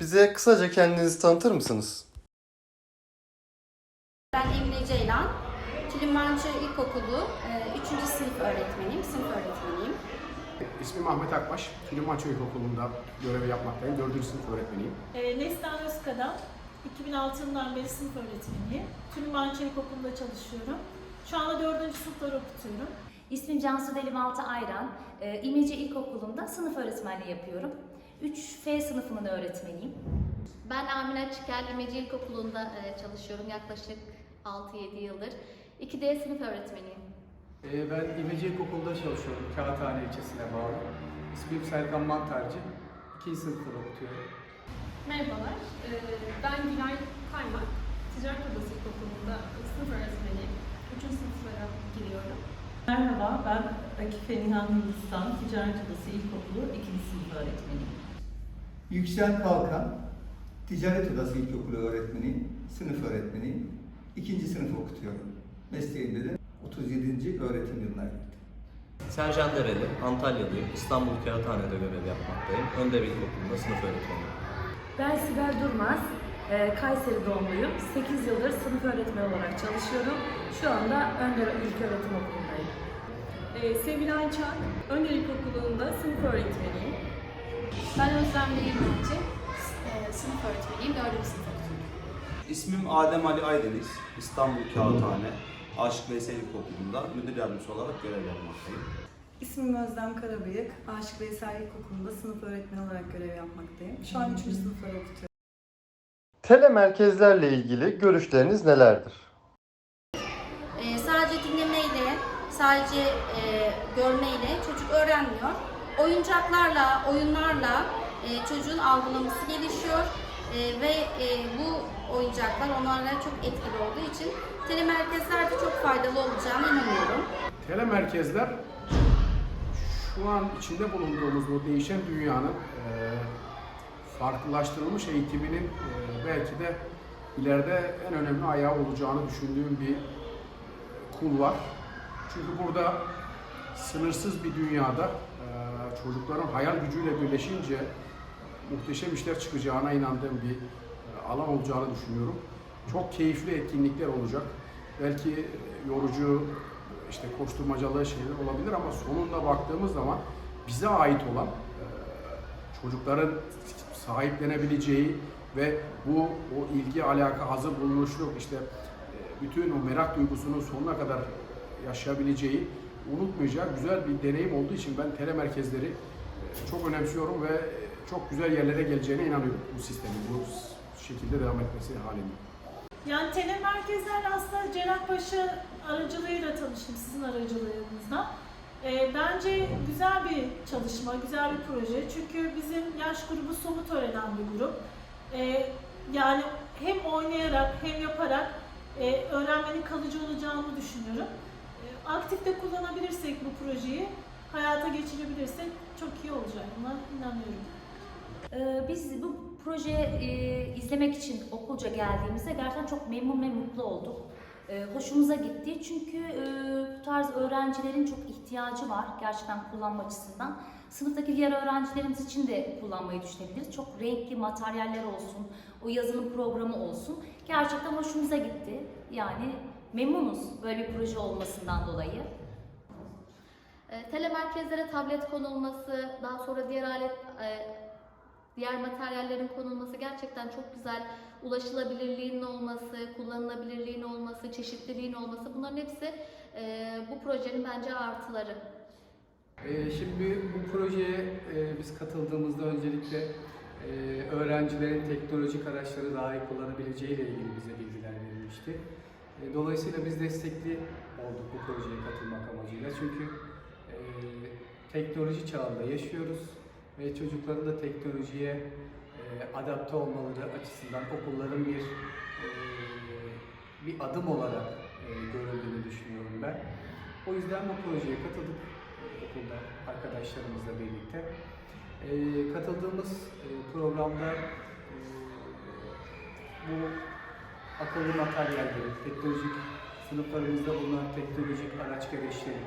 Bize kısaca kendinizi tanıtır mısınız? Ben Emine Ceylan. Kilimançı İlkokulu 3. sınıf öğretmeniyim, sınıf öğretmeniyim. İsmim Ahmet Akbaş. Kilimanço İlkokulu'nda görev yapmaktayım. 4. sınıf öğretmeniyim. E, Neslihan Özkadam, 2006 yılından beri sınıf öğretmeniyim. Tülümançı İlkokulu'nda çalışıyorum. Şu anda 4. sınıfları okutuyorum. İsmim Cansu Delimaltı Ayran. Ee, İmece İlkokulu'nda sınıf öğretmenliği yapıyorum. 3F sınıfının öğretmeniyim. Ben Amine Çıkel, İmece İlkokulu'nda e, çalışıyorum yaklaşık 6-7 yıldır. 2D sınıf öğretmeniyim. Ee, Ben İmece İlkokulu'nda çalışıyorum. Kağıthane ilçesine bağlı. İsmim Serkan Mantarcı. İkinci sınıfları okutuyorum. Merhabalar, ee, ben Gülay Kaymak. Ticaret Odası İlkokulu'nda sınıf öğretmeniyim. Üçüncü sınıflara giriyorum. Merhaba, ben Akife Nihan Hindistan Ticaret Odası İlkokulu 2. sınıf öğretmeniyim. Yüksel Kalkan, Ticaret Odası İlkokulu öğretmeniyim, sınıf öğretmeniyim. İkinci sınıf okutuyorum. Mesleğimde de 37. öğretim yılına girdim. Sercan Dereli, Antalyalıyım. İstanbul Kağıthane'de görev yapmaktayım. Önder İlkokulu'nda sınıf öğretmeniyim. Ben Sibel Durmaz, e, Kayseri doğumluyum. 8 yıldır sınıf öğretmeni olarak çalışıyorum. Şu anda Önder İlköğretim Okulu'ndayım. Ee, Sevilay Çak, Önder İlkokulu'nda sınıf öğretmeniyim. Ben Özlem Değirmenci, e, sınıf öğretmeniyim, 4. sınıf okutuyorum. İsmim Adem Ali Aydeniz. İstanbul Kağıthane, Aşık Veysel İlkokulu'nda müdür yardımcısı olarak görev yapmaktayım. İsmim Özlem Karabıyık, Aşık Veysel İlkokulu'nda sınıf öğretmeni olarak görev yapmaktayım. Şu an 3. sınıfları okutuyorum. Telemerkezlerle ilgili görüşleriniz nelerdir? E, sadece dinlemeyle, sadece e, görmeyle çocuk öğrenmiyor. Oyuncaklarla, oyunlarla e, çocuğun algılaması gelişiyor. E, ve e, bu oyuncaklar onlarla çok etkili olduğu için telemerkezlerde çok faydalı olacağına inanıyorum. Telemerkezler şu an içinde bulunduğumuz bu değişen dünyanın e, farklılaştırılmış eğitiminin e, belki de ileride en önemli ayağı olacağını düşündüğüm bir kul var. Çünkü burada sınırsız bir dünyada çocukların hayal gücüyle birleşince muhteşem işler çıkacağına inandığım bir e, alan olacağını düşünüyorum. Çok keyifli etkinlikler olacak. Belki e, yorucu, işte koşturmacalı şeyler olabilir ama sonunda baktığımız zaman bize ait olan e, çocukların sahiplenebileceği ve bu o ilgi, alaka, hazır bulunuşluk işte bütün o merak duygusunun sonuna kadar yaşayabileceği unutmayacağı güzel bir deneyim olduğu için ben tele merkezleri e, çok önemsiyorum ve e, çok güzel yerlere geleceğine inanıyorum bu sistemin bu şekilde devam etmesi halinde. Yani tele merkezlerle aslında Cerrahpaşa aracılığıyla tanıştım sizin aracılığınızla. Ee, bence güzel bir çalışma, güzel bir proje. Çünkü bizim yaş grubu somut öğrenen bir grup. Ee, yani hem oynayarak hem yaparak e, öğrenmenin kalıcı olacağını düşünüyorum. Aktif de kullanabilirsek bu projeyi, hayata geçirebilirsek çok iyi olacağına inanıyorum. Ee, Biz bu projeyi e, izlemek için okulca geldiğimizde gerçekten çok memnun ve mutlu olduk. Ee, Hoşumuza gitti çünkü e, bu tarz öğrencilerin çok ihtiyacı var gerçekten kullanma açısından. Sınıftaki diğer öğrencilerimiz için de kullanmayı düşünebiliriz. Çok renkli materyaller olsun, o yazılım programı olsun. Gerçekten hoşumuza gitti. Yani memnunuz böyle bir proje olmasından dolayı. E, telemerkezlere tablet konulması, daha sonra diğer alet e, diğer materyallerin konulması gerçekten çok güzel. Ulaşılabilirliğinin olması, kullanılabilirliğin olması, çeşitliliğin olması bunların hepsi e, bu projenin bence artıları. Ee, Şimdi bu projeye e, biz katıldığımızda öncelikle e, öğrencilerin teknolojik araçları daha iyi kullanabileceği ile ilgili bize bilgiler verilmişti. E, Dolayısıyla biz destekli olduk bu projeye katılmak amacıyla. Çünkü e, teknoloji çağında yaşıyoruz ve çocukların da teknolojiye e, adapte olmaları açısından okulların bir e, bir adım olarak e, görüldüğünü düşünüyorum ben. O yüzden bu projeye katıldık e, okulda arkadaşlarımızla birlikte. E, katıldığımız e, programda e, bu akıllı materyalleri, teknolojik sınıflarımızda bulunan teknolojik araç gereçleri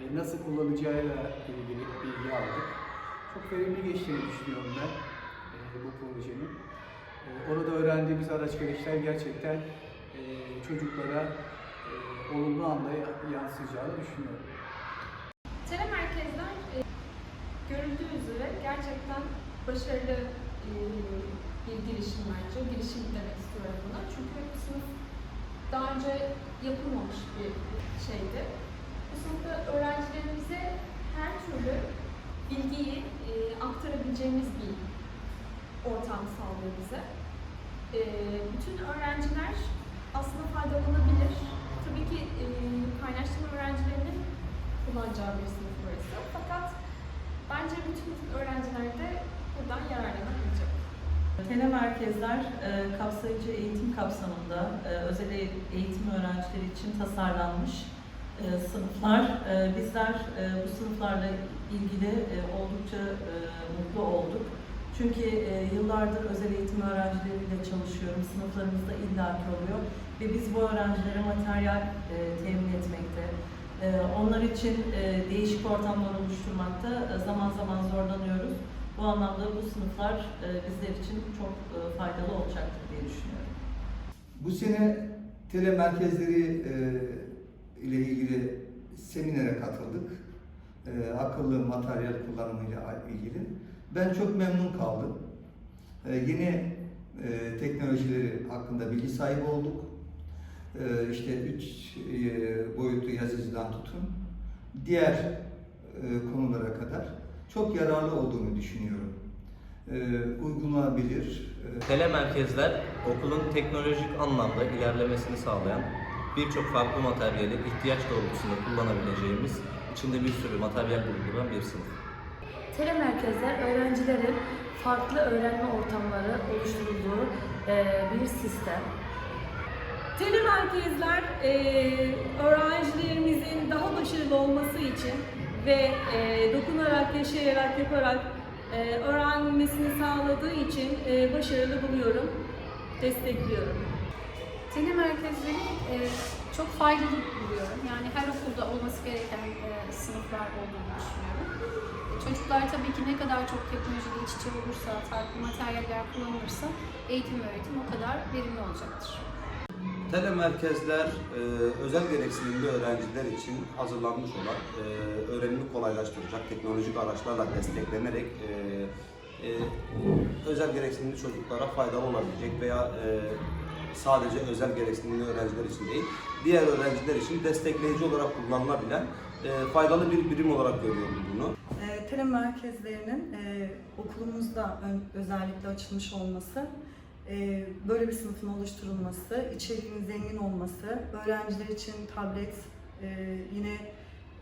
e, nasıl kullanacağıyla ilgili bilgi aldık. Çok verimli geçtiğini düşünüyorum ben. E, bu projenin. E, orada öğrendiğimiz araç gereçler gerçekten e, çocuklara e, olumlu anda yansıyacağını düşünüyorum. Telemerkezler e, görüldüğü üzere gerçekten başarılı e, bir girişim bence. Girişim demek istiyorum buna. Çünkü sınıf daha önce yapılmamış bir şeydi. Bu sınıfta öğrencilerimize her türlü bilgiyi e, aktarabileceğimiz bir ortam sağlıyor bize. E, bütün öğrenciler aslında faydalanabilir. Tabii ki e, kaynaştırma öğrencilerinin kullanacağı bir sınıf burası. Fakat bence bütün öğrenciler de buradan yararlanabilecek. Telemerkezler e, kapsayıcı eğitim kapsamında e, özel e- eğitim öğrencileri için tasarlanmış e, sınıflar. Bizler bu sınıflarla ilgili oldukça mutlu olduk. Çünkü yıllardır özel eğitim öğrencileriyle çalışıyorum. Sınıflarımızda illaki oluyor ve biz bu öğrencilere materyal temin etmekte, onlar için değişik ortamlar oluşturmakta zaman zaman zorlanıyoruz. Bu anlamda bu sınıflar e, bizler için çok e, faydalı olacaktır diye düşünüyorum. Bu sene tele merkezleri e, ile ilgili seminere katıldık. Akıllı materyal kullanımıyla ilgili. Ben çok memnun kaldım. Yeni teknolojileri hakkında bilgi sahibi olduk. İşte üç boyutlu yazıcıdan tutun diğer konulara kadar çok yararlı olduğunu düşünüyorum. E, uygulanabilir, e, Telemerkezler okulun teknolojik anlamda ilerlemesini sağlayan birçok farklı materyali ihtiyaç doğrultusunda kullanabileceğimiz içinde bir sürü materyal bulunduran bir sınıf. Telemerkezler öğrencilerin farklı öğrenme ortamları oluşturulduğu e, bir sistem. Telemerkezler eee öğrencilerimizin daha başarılı olması için ve eee, dokunarak, yaşayarak, yaparak eee, öğrenmesini sağladığı için eee, başarılı buluyorum, destekliyorum. Telemerkezleri e, çok faydalı buluyorum. Yani her okulda olması gereken e, sınıflar olduğunu düşünüyorum. E, Çocuklar tabii ki ne kadar çok teknolojiyle iç içe olursa, farklı materyaller kullanılırsa eğitim öğretim o kadar verimli olacaktır. Telemerkezler e, özel gereksinimli öğrenciler için hazırlanmış olan e, öğrenimi kolaylaştıracak teknolojik araçlarla desteklenerek e, e, özel gereksinimli çocuklara faydalı olabilecek veya e, sadece özel gereksinimli öğrenciler için değil, diğer öğrenciler için destekleyici olarak kullanılabilen e, faydalı bir birim olarak görüyorum bunu. E, tele merkezlerinin e, okulumuzda özellikle açılmış olması, böyle bir sınıfın oluşturulması, içeriğinin zengin olması, öğrenciler için tablet, e, yine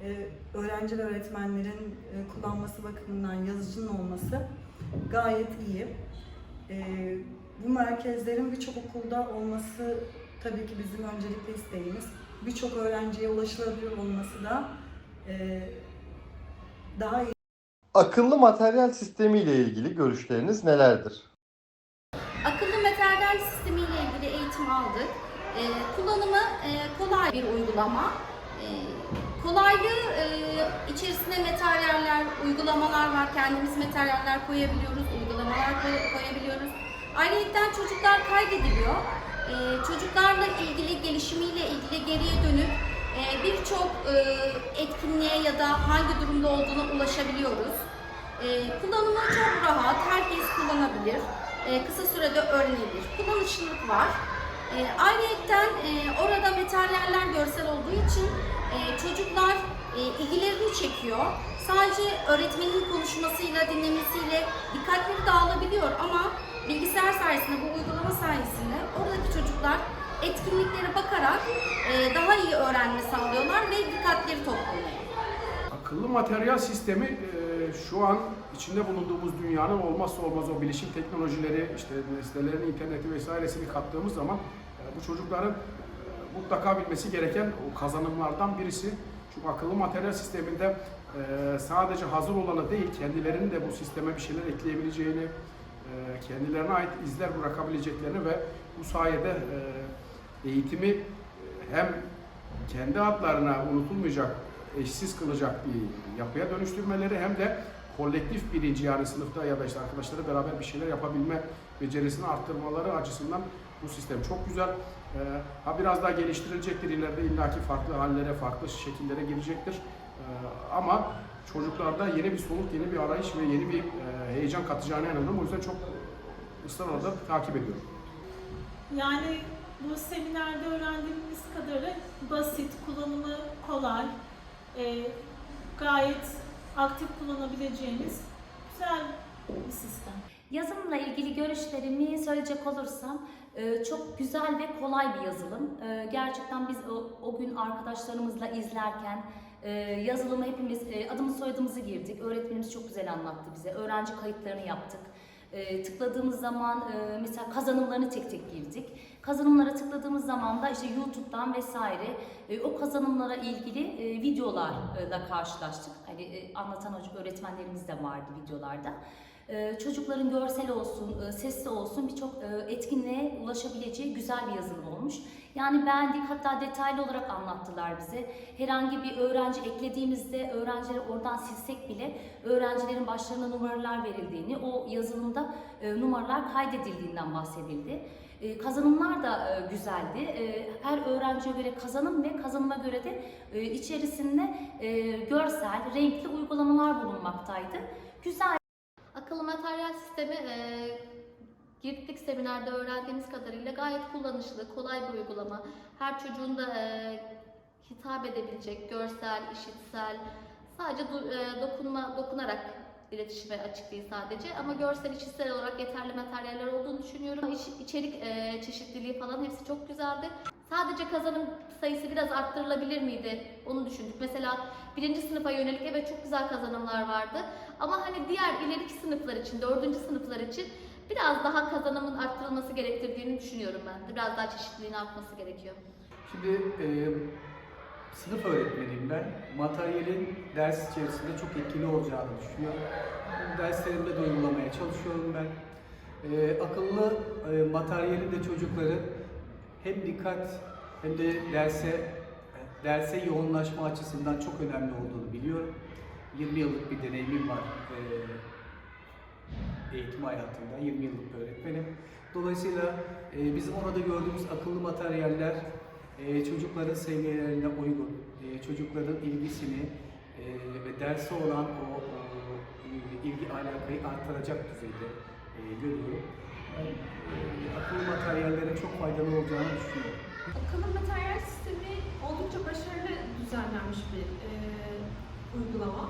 e, öğrenci ve öğretmenlerin e, kullanması bakımından yazıcının olması gayet iyi. Bu merkezlerin birçok okulda olması tabii ki bizim öncelikli isteğimiz. Birçok öğrenciye ulaşılabilir olması da daha iyi. Akıllı materyal sistemi ile ilgili görüşleriniz nelerdir? Akıllı materyal sistemi ile ilgili eğitim aldık. Ee, kullanımı e, kolay bir uygulama. Ee, kolaylığı e, içerisine materyaller, uygulamalar var. Kendimiz materyaller koyabiliyoruz, uygulamalar koy- koyabiliyoruz. Ayrıca çocuklar kaydediliyor. Ee, çocuklarla ilgili, gelişimiyle ilgili geriye dönük e, birçok e, etkinliğe ya da hangi durumda olduğuna ulaşabiliyoruz. Ee, kullanımı çok rahat, herkes kullanabilir. Ee, kısa sürede öğrenebilir. Kullanışlılık var. Ee, ayrıca e, orada materyaller görsel olduğu için e, çocuklar e, ilgilerini çekiyor. Sadece öğretmenin konuşmasıyla, dinlemesiyle dikkatleri dağılabiliyor ama bilgisayar sayesinde, bu uygulama sayesinde oradaki çocuklar etkinliklere bakarak e, daha iyi öğrenme sağlıyorlar ve dikkatleri toplanıyor. Akıllı materyal sistemi e, şu an içinde bulunduğumuz dünyanın olmazsa olmaz o bilişim teknolojileri, işte nesnelerin interneti vesairesini kattığımız zaman e, bu çocukların e, mutlaka bilmesi gereken o kazanımlardan birisi. Çünkü akıllı materyal sisteminde e, sadece hazır olanı değil, kendilerinin de bu sisteme bir şeyler ekleyebileceğini, e, kendilerine ait izler bırakabileceklerini ve bu sayede eğitimi hem kendi adlarına unutulmayacak, eşsiz kılacak bir yapıya dönüştürmeleri hem de kolektif bilinci yani sınıfta ya da işte arkadaşları beraber bir şeyler yapabilme becerisini arttırmaları açısından bu sistem çok güzel. Ee, ha biraz daha geliştirilecektir ileride illaki farklı hallere, farklı şekillere girecektir. Ee, ama çocuklarda yeni bir soluk, yeni bir arayış ve yeni bir e, heyecan katacağına inanıyorum. O yüzden çok ısrarla da takip ediyorum. Yani bu seminerde öğrendiğimiz kadarı basit, kullanımı kolay, e, gayet aktif kullanabileceğimiz güzel bir sistem. Yazılımla ilgili görüşlerimi söyleyecek olursam çok güzel ve kolay bir yazılım. E, Gerçekten biz o, o gün arkadaşlarımızla izlerken e, yazılımı hepimiz e, adımız soyadımızı girdik. Öğretmenimiz çok güzel anlattı bize. Öğrenci kayıtlarını yaptık. E, tıkladığımız zaman e, mesela kazanımlarını tek tek girdik. Kazanımlara tıkladığımız zaman da işte YouTube'dan vesaire o kazanımlara ilgili e, videolarla karşılaştık. Hani e, anlatan öğretmenlerimiz de vardı videolarda. Ee, çocukların görsel olsun, e, sesli olsun birçok e, etkinliğe ulaşabileceği güzel bir yazılım olmuş. Yani beğendik hatta detaylı olarak anlattılar bize. Herhangi bir öğrenci eklediğimizde öğrencileri oradan silsek bile öğrencilerin başlarına numaralar verildiğini, o yazılımda e, numaralar kaydedildiğinden bahsedildi. Kazanımlar da güzeldi. Her öğrenciye göre kazanım ve kazanıma göre de içerisinde görsel, renkli uygulamalar bulunmaktaydı. Güzel Akıllı materyal sistemi e, girdik seminerde öğrendiğimiz kadarıyla gayet kullanışlı, kolay bir uygulama. Her çocuğun da e, hitap edebilecek görsel, işitsel, sadece du- e, dokunma dokunarak iletişime açık değil sadece ama görsel, işitsel olarak yeterli materyaller olduğunu düşünüyorum. İç, içerik e, çeşitliliği falan hepsi çok güzeldi. Sadece kazanım sayısı biraz arttırılabilir miydi? Onu düşündük. Mesela birinci sınıfa yönelik evet çok güzel kazanımlar vardı. Ama hani diğer ileriki sınıflar için, dördüncü sınıflar için biraz daha kazanımın arttırılması gerektirdiğini düşünüyorum ben. Biraz daha çeşitliliğin artması gerekiyor. Şimdi e, sınıf öğretmeniyim ben. Materyalin ders içerisinde çok etkili olacağını düşünüyorum. Derslerimde de uygulamaya çalışıyorum ben. E, akıllı e, materyalin de çocukları hem dikkat hem de derse derse yoğunlaşma açısından çok önemli olduğunu biliyorum. 20 yıllık bir deneyimim var e, eğitim hayatında, 20 yıllık bir öğretmenim. Dolayısıyla e, bizim orada gördüğümüz akıllı materyaller e, çocukların seviyelerine uygun, e, çocukların ilgisini e, ve derse olan o, o ilgi alakayı artıracak düzeyde e, görüyorum. Akıllı materyallerin çok faydalı olacağını düşünüyorum. Akıllı materyal sistemi oldukça başarılı düzenlenmiş bir e, uygulama.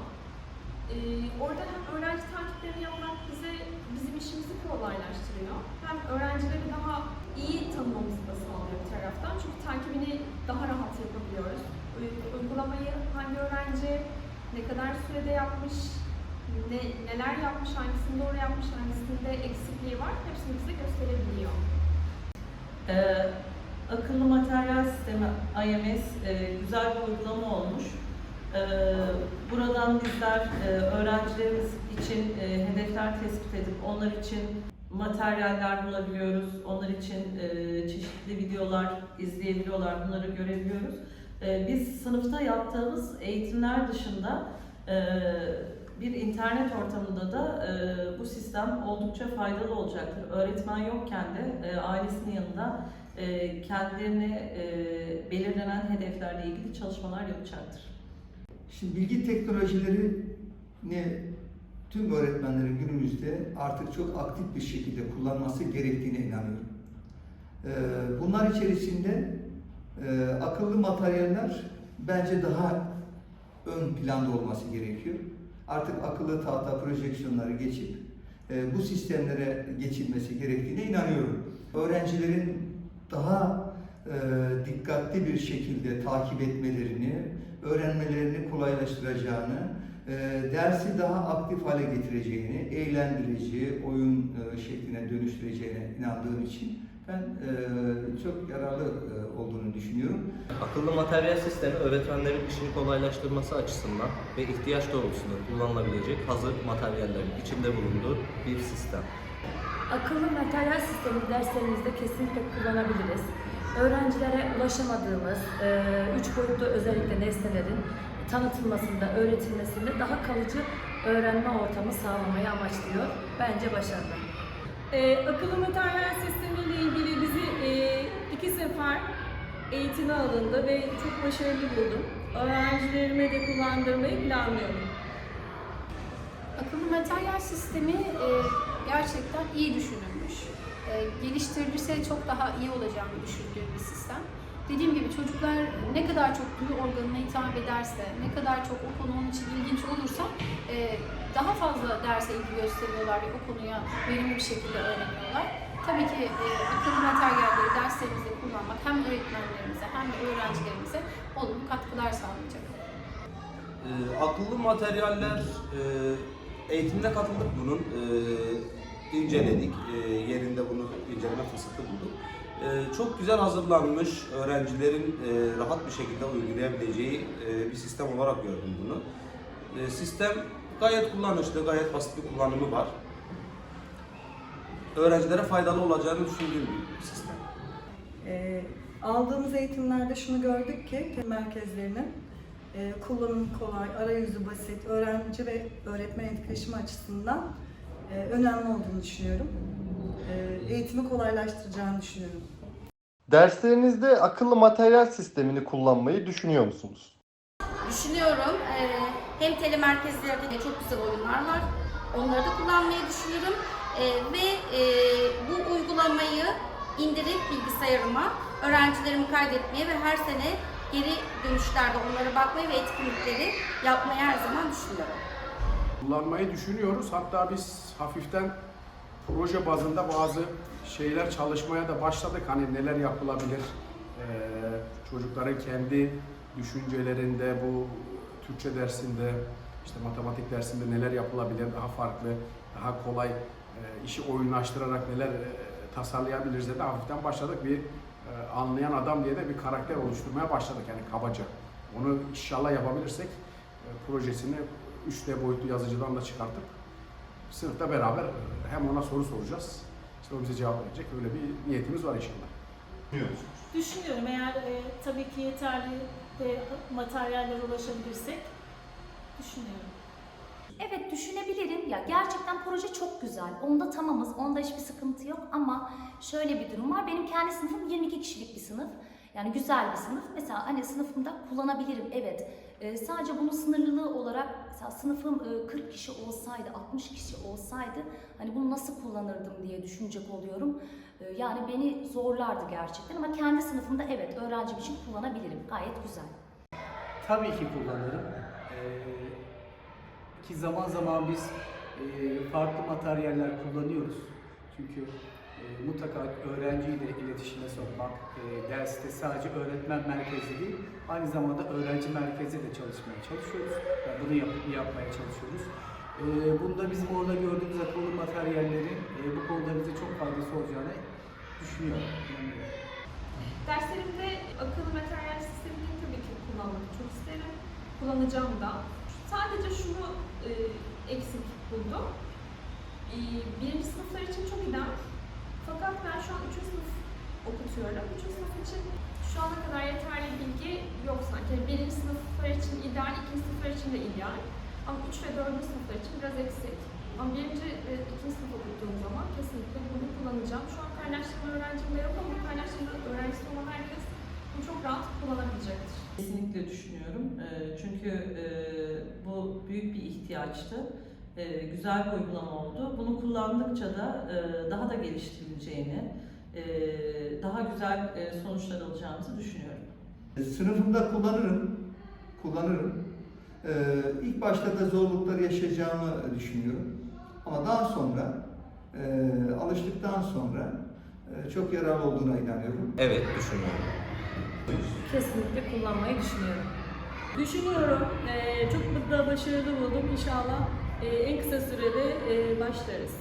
E, orada hem öğrenci takiplerini yapmak bize bizim işimizi kolaylaştırıyor. Hem öğrencileri daha iyi tanımamızı da sağlıyor bir taraftan. Çünkü takibini daha rahat yapabiliyoruz. Uy- Uygulamayı hangi öğrenci ne kadar sürede yapmış, ne, neler yapmış, hangisini doğru yapmış, hangisinde eksikliği var hepsini bize gösterebiliyor. Ee, akıllı materyal sistemi IMS e, güzel bir uygulama olmuş. Ee, buradan bizler e, öğrencilerimiz için e, hedefler tespit edip onlar için materyaller bulabiliyoruz. Onlar için e, çeşitli videolar izleyebiliyorlar, bunları görebiliyoruz. E, biz sınıfta yaptığımız eğitimler dışında e, bir internet ortamında da e, bu sistem oldukça faydalı olacaktır. Öğretmen yokken de e, ailesinin yanında e, kendilerine e, belirlenen hedeflerle ilgili çalışmalar yapacaktır. Şimdi bilgi teknolojileri ne tüm öğretmenlerin günümüzde artık çok aktif bir şekilde kullanması gerektiğine inanıyorum. Ee, Bunlar içerisinde e, akıllı materyaller bence daha ön planda olması gerekiyor. Artık akıllı tahta projeksiyonları geçip e, bu sistemlere geçilmesi gerektiğine inanıyorum. Öğrencilerin daha e, dikkatli bir şekilde takip etmelerini, öğrenmelerini kolaylaştıracağını, e, dersi daha aktif hale getireceğini, eğlendirici, oyun e, şekline dönüştüreceğine inandığım için ben e, çok yararlı e, olduğunu düşünüyorum. Akıllı materyal sistemi öğretmenlerin işini kolaylaştırması açısından ve ihtiyaç doğrultusunda kullanılabilecek hazır materyallerin içinde bulunduğu bir sistem. Akıllı materyal sistemi derslerimizde kesinlikle kullanabiliriz. Öğrencilere ulaşamadığımız e, üç boyutlu özellikle nesnelerin tanıtılmasında, öğretilmesinde daha kalıcı öğrenme ortamı sağlamayı amaçlıyor. Bence başarılı. Ee, akıllı materyal sistemi iki sefer eğitime alındı ve çok başarılı buldum. Öğrencilerime de kullandırmayı planlıyorum. Akıllı materyal sistemi e, gerçekten iyi düşünülmüş. E, geliştirilirse çok daha iyi olacağını düşündüğüm bir sistem. Dediğim gibi çocuklar ne kadar çok duyu organına hitap ederse, ne kadar çok o konu onun için ilginç olursa e, daha fazla derse ilgi gösteriyorlar ve o konuya verimli bir şekilde öğreniyorlar. Tabii ki e, akıllı materyalleri derslerimizde kullanmak hem öğretmenlerimize hem de öğrencilerimize olumlu katkılar sağlayacak. E, akıllı materyaller e, eğitimine katıldık bunun. E, inceledik. E, yerinde bunu inceleme fırsatı bulduk. E, çok güzel hazırlanmış, öğrencilerin e, rahat bir şekilde uygulayabileceği e, bir sistem olarak gördüm bunu. E, sistem gayet kullanışlı, gayet basit bir kullanımı var. Öğrencilere faydalı olacağını düşündüğüm bir sistem. Ee, aldığımız eğitimlerde şunu gördük ki merkezlerinin e, kullanımı kolay, arayüzü basit, öğrenci ve öğretmen etkileşimi açısından e, önemli olduğunu düşünüyorum. E, eğitimi kolaylaştıracağını düşünüyorum. Derslerinizde akıllı materyal sistemini kullanmayı düşünüyor musunuz? Düşünüyorum. Ee, hem telemerkezlerde de çok güzel oyunlar var. Onları da kullanmayı düşünüyorum. Ee, ve e, bu uygulamayı indirip bilgisayarıma öğrencilerimi kaydetmeye ve her sene geri dönüşlerde onlara bakmayı ve etkinlikleri yapmayı her zaman düşünüyorum. Kullanmayı düşünüyoruz. Hatta biz hafiften proje bazında bazı şeyler çalışmaya da başladık. Hani neler yapılabilir, ee, çocukların kendi düşüncelerinde bu Türkçe dersinde, işte matematik dersinde neler yapılabilir, daha farklı, daha kolay e, işi oyunlaştırarak neler e, tasarlayabiliriz de hafiften başladık. Bir e, anlayan adam diye de bir karakter oluşturmaya başladık yani kabaca. Onu inşallah yapabilirsek e, projesini 3D boyutlu yazıcıdan da çıkartıp sınıfta beraber hem ona soru soracağız. İşte o bize cevap verecek. Öyle bir niyetimiz var inşallah. Düşünüyorum eğer e, tabii ki yeterli de materyallere ulaşabilirsek düşünüyorum. Evet düşünebilirim. Ya gerçekten proje çok güzel. Onda tamamız. Onda hiçbir sıkıntı yok ama şöyle bir durum var. Benim kendi sınıfım 22 kişilik bir sınıf. Yani güzel bir sınıf. Mesela hani sınıfımda kullanabilirim. Evet. Ee, sadece bunun sınırlılığı olarak mesela sınıfım e, 40 kişi olsaydı, 60 kişi olsaydı hani bunu nasıl kullanırdım diye düşünecek oluyorum. Ee, yani beni zorlardı gerçekten ama kendi sınıfımda evet öğrencim için kullanabilirim. Gayet güzel. Tabii ki kullanırım. Ee, ki zaman zaman biz e, farklı materyaller kullanıyoruz. Çünkü e, mutlaka öğrenciyle iletişime sokmak, e, derste sadece öğretmen merkezli değil, aynı zamanda öğrenci merkezli de çalışmaya çalışıyoruz. Yani bunu yap- yapmaya çalışıyoruz. E, bunda bizim orada gördüğümüz akıllı materyallerin e, bu konuda bize çok faydası olacağını düşünüyorum. inanıyorum. Derslerimde akıllı materyal sistemini tabii ki kullanmak çok isterim. Kullanacağım da. Sadece şunu e, eksik buldum. E, birinci sınıflar için çok ideal. Fakat ben şu an üçüncü sınıf okutuyorum. Üçüncü sınıf için şu ana kadar yeterli bilgi yok sanki. Birinci sınıflar için ideal, ikinci sınıflar için de ideal. Ama üç ve dördüncü sınıflar için biraz eksik. Ama birinci ve ikinci sınıf okuduğum zaman kesinlikle bunu kullanacağım. Şu an kaynaştırma öğrencimde yok ama kaynaştırma öğrencisi olan herkes bunu çok rahat kullanabilecektir. Kesinlikle düşünüyorum. Eee, Çünkü eee, bu büyük bir ihtiyaçtı. Eee, Güzel bir uygulama oldu. Bunu kullandıkça da eee, daha da geliştirileceğini, eee, daha güzel sonuçlar alacağımızı düşünüyorum. E, Sınıfımda kullanırım, kullanırım. Ee, ilk başta da zorluklar yaşayacağımı düşünüyorum. Ama daha sonra, e, alıştıktan sonra e, çok yararlı olduğuna inanıyorum. Evet düşünüyorum. Kesinlikle kullanmayı düşünüyorum. Düşünüyorum. Ee, çok da başarılı buldum. İnşallah e, en kısa sürede e, başlarız.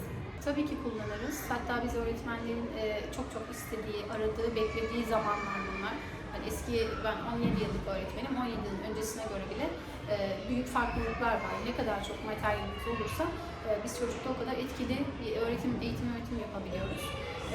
Tabii ki kullanırız. Hatta biz öğretmenlerin e, çok çok istediği, aradığı, beklediği zamanlar bunlar. Hani eski, ben 17 yıllık öğretmenim, 17 yılın öncesine göre bile e, büyük farklılıklar var. Ne kadar çok materyalimiz olursa e, biz çocukta o kadar etkili bir öğretim, eğitim öğretim yapabiliyoruz.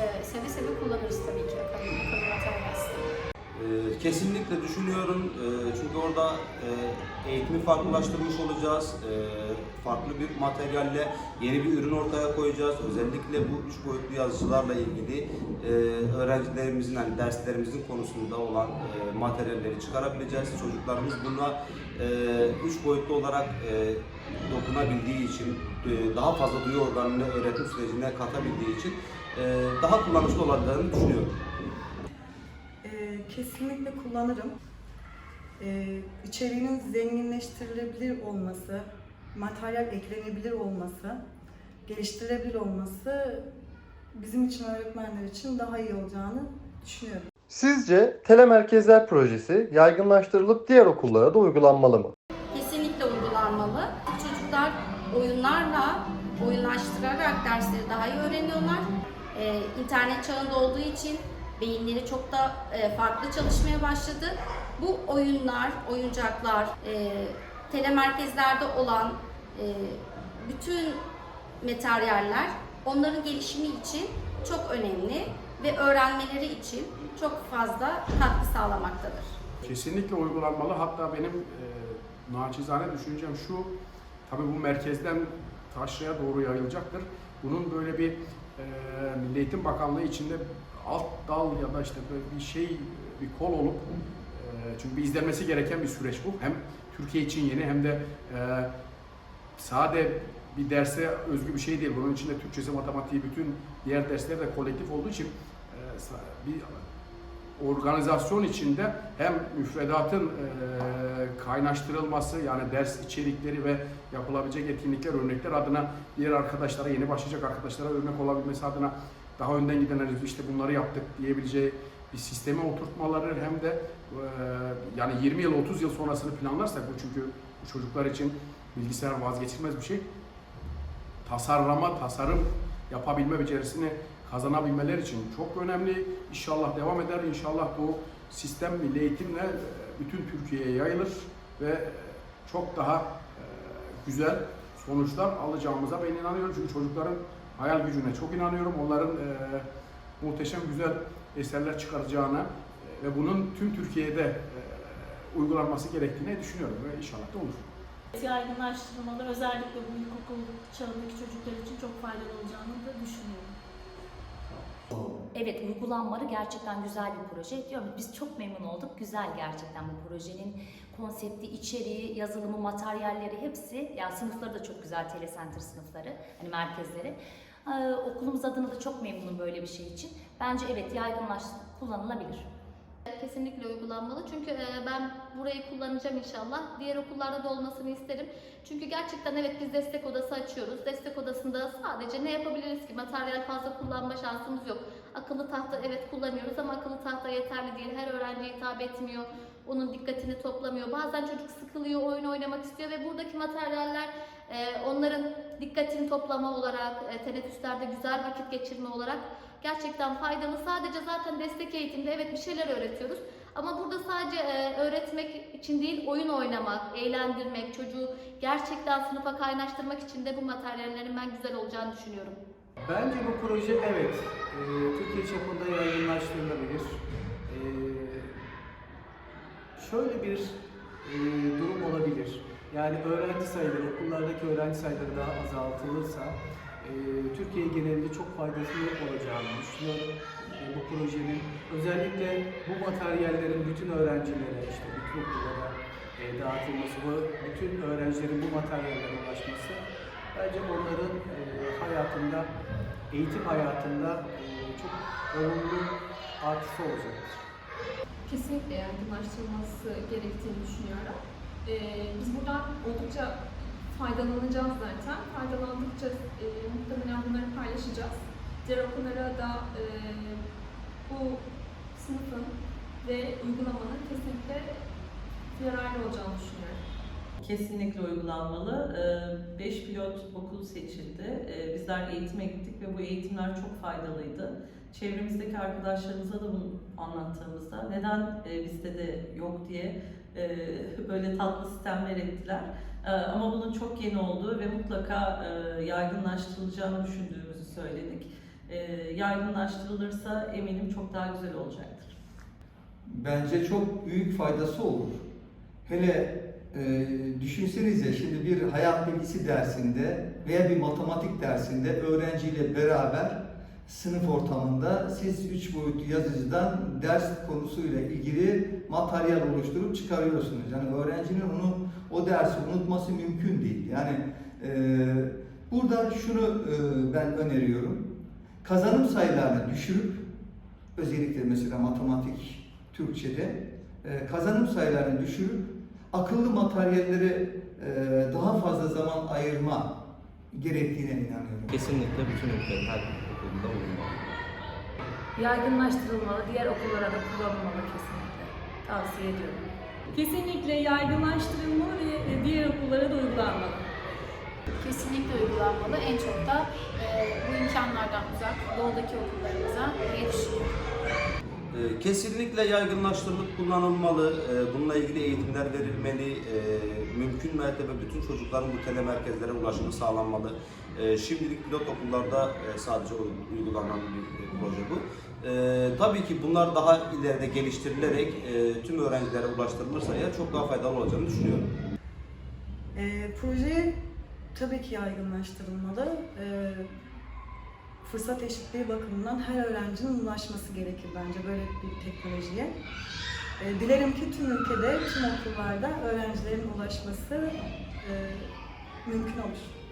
E, seve seve kullanırız tabii ki akıllı materyal Ee, kesinlikle düşünüyorum Ee, çünkü orada e, eğitimi farklılaştırmış olacağız. Ee, farklı bir materyalle yeni bir ürün ortaya koyacağız. Özellikle bu üç boyutlu yazıcılarla ilgili e, öğrencilerimizin hani derslerimizin konusunda olan e, materyalleri çıkarabileceğiz. Çocuklarımız buna üç boyutlu olarak dokunabildiği için, daha fazla duyu organını öğretim sürecine katabildiği için daha kullanışlı olacağını düşünüyorum. Kesinlikle kullanırım. Ee, içeriğinin zenginleştirilebilir olması, materyal eklenebilir olması, geliştirilebilir olması bizim için öğretmenler için daha iyi olacağını düşünüyorum. Sizce telemerkezler projesi yaygınlaştırılıp diğer okullara da uygulanmalı mı? Kesinlikle uygulanmalı. Çocuklar oyunlarla, oyunlaştırarak dersleri daha iyi öğreniyorlar. Ee, internet çağında olduğu için beyinleri çok da e, farklı çalışmaya başladı. Bu oyunlar, oyuncaklar, e, telemerkezlerde olan e, bütün materyaller onların gelişimi için çok önemli ve öğrenmeleri için çok fazla katkı sağlamaktadır. Kesinlikle uygulanmalı. Hatta benim e, naçizane düşüncem şu, tabii bu merkezden taşraya doğru yayılacaktır. Bunun böyle bir e, Milli Eğitim Bakanlığı içinde alt dal ya da işte böyle bir şey, bir kol olup e, çünkü bir izlenmesi gereken bir süreç bu. Hem Türkiye için yeni hem de e, sade bir derse özgü bir şey değil. Bunun içinde Türkçesi, matematiği, bütün diğer dersler de kolektif olduğu için e, bir organizasyon içinde hem müfredatın kaynaştırılması yani ders içerikleri ve yapılabilecek etkinlikler, örnekler adına diğer arkadaşlara, yeni başlayacak arkadaşlara örnek olabilmesi adına daha önden gidenler işte bunları yaptık diyebileceği bir sisteme oturtmaları hem de e, yani 20 yıl 30 yıl sonrasını planlarsak bu çünkü çocuklar için bilgisayar vazgeçilmez bir şey. Tasarlama, tasarım yapabilme becerisini kazanabilmeleri için çok önemli. İnşallah devam eder. İnşallah bu sistem milli eğitimle e, bütün Türkiye'ye yayılır ve e, çok daha e, güzel sonuçlar alacağımıza ben inanıyorum. Çünkü çocukların hayal gücüne çok inanıyorum. Onların e, muhteşem güzel eserler çıkaracağına e, ve bunun tüm Türkiye'de e, uygulanması gerektiğini düşünüyorum ve inşallah da olur. Yaygınlaştırmalı özellikle bu ilkokul çağındaki çocuklar için çok faydalı olacağını da düşünüyorum. Evet uygulanmaları gerçekten güzel bir proje. Diyorum biz çok memnun olduk. Güzel gerçekten bu projenin konsepti, içeriği, yazılımı, materyalleri hepsi. Ya sınıfları da çok güzel telecenter sınıfları, hani merkezleri. Ee, okulumuz adına da çok memnunum böyle bir şey için. Bence evet yaygınlaştırıp kullanılabilir. Kesinlikle uygulanmalı. Çünkü e, ben burayı kullanacağım inşallah. Diğer okullarda da olmasını isterim. Çünkü gerçekten evet biz destek odası açıyoruz. Destek odasında sadece ne yapabiliriz ki? Materyal fazla kullanma şansımız yok. Akıllı tahta evet kullanıyoruz ama akıllı tahta yeterli değil. Her öğrenciye hitap etmiyor. Onun dikkatini toplamıyor. Bazen çocuk sıkılıyor, oyun oynamak istiyor ve buradaki materyaller onların dikkatini toplama olarak, e, teneffüslerde güzel vakit geçirme olarak gerçekten faydalı. Sadece zaten destek eğitimde evet bir şeyler öğretiyoruz. Ama burada sadece e, öğretmek için değil, oyun oynamak, eğlendirmek, çocuğu gerçekten sınıfa kaynaştırmak için de bu materyallerin ben güzel olacağını düşünüyorum. Bence bu proje evet, e, Türkiye çapında yaygınlaştırılabilir. E, şöyle bir durum olabilir. Yani öğrenci sayıları, okullardaki öğrenci sayıları daha azaltılırsa e, Türkiye genelinde çok faydası olacağını düşünüyorum. E, bu projenin özellikle bu materyallerin bütün öğrencilere, işte bütün okullara e, dağıtılması ve bütün öğrencilerin bu materyallere ulaşması bence onların e, hayatında, eğitim hayatında e, çok olumlu artısı olacaktır. kesinlikle yaygınlaştırılması gerektiğini düşünüyorum. Ee, biz buradan oldukça faydalanacağız zaten. Faydalandıkça e, muhtemelen bunları paylaşacağız. Diğer okullara da e, bu sınıfın ve uygulamanın kesinlikle yararlı olacağını düşünüyorum. Kesinlikle uygulanmalı. 5 pilot okul seçildi. Ee, Bizler eğitime gittik ve bu eğitimler çok faydalıydı. Çevremizdeki arkadaşlarımıza da bunu anlattığımızda neden e, bizde de yok diye e, böyle tatlı sistemler ettiler. E, Ama bunun çok yeni olduğu ve mutlaka e, yaygınlaştırılacağını düşündüğümüzü söyledik. E, Yaygınlaştırılırsa eminim çok daha güzel olacaktır. bence çok büyük faydası olur. Hele e, düşünsenize şimdi bir hayat bilgisi dersinde veya bir matematik dersinde öğrenciyle beraber sınıf ortamında siz üç boyutlu yazıcıdan ders konusuyla ilgili materyal oluşturup çıkarıyorsunuz. Yani öğrencinin onu o dersi unutması mümkün değil. Yani e, burada şunu e, ben öneriyorum. Kazanım sayılarını düşürüp özellikle mesela matematik, Türkçe'de e, kazanım sayılarını düşürüp akıllı materyallere e, daha fazla zaman ayırma gerektiğine inanıyorum. Kesinlikle bütün ülkenin okulunda bulunmalı. Yaygınlaştırılmalı, diğer okullara da kullanılmalı kesinlikle. Tavsiye ediyorum. Kesinlikle yaygınlaştırılmalı ve diğer okullara da uygulanmalı. Kesinlikle uygulanmalı. En çok da e, bu imkanlardan uzak doğudaki okullarımıza. Ee, Kesinlikle yaygınlaştırılıp kullanılmalı. Ee, Bununla ilgili eğitimler verilmeli. Ee, Mümkün mertebe bütün çocukların bu tele merkezlere ulaşımı sağlanmalı. Ee, Şimdilik pilot okullarda e, sadece uygulanan bir proje bu. Ee, Tabii ki bunlar daha ileride geliştirilerek e, tüm öğrencilere ulaştırılırsa eğer çok daha faydalı olacağını düşünüyorum. E, proje tabii ki yaygınlaştırılmalı. E, fırsat eşitliği bakımından her öğrencinin ulaşması gerekir bence böyle bir teknolojiye. E, dilerim ki tüm ülkede, tüm okullarda öğrencilerin ulaşması e, mümkün olur.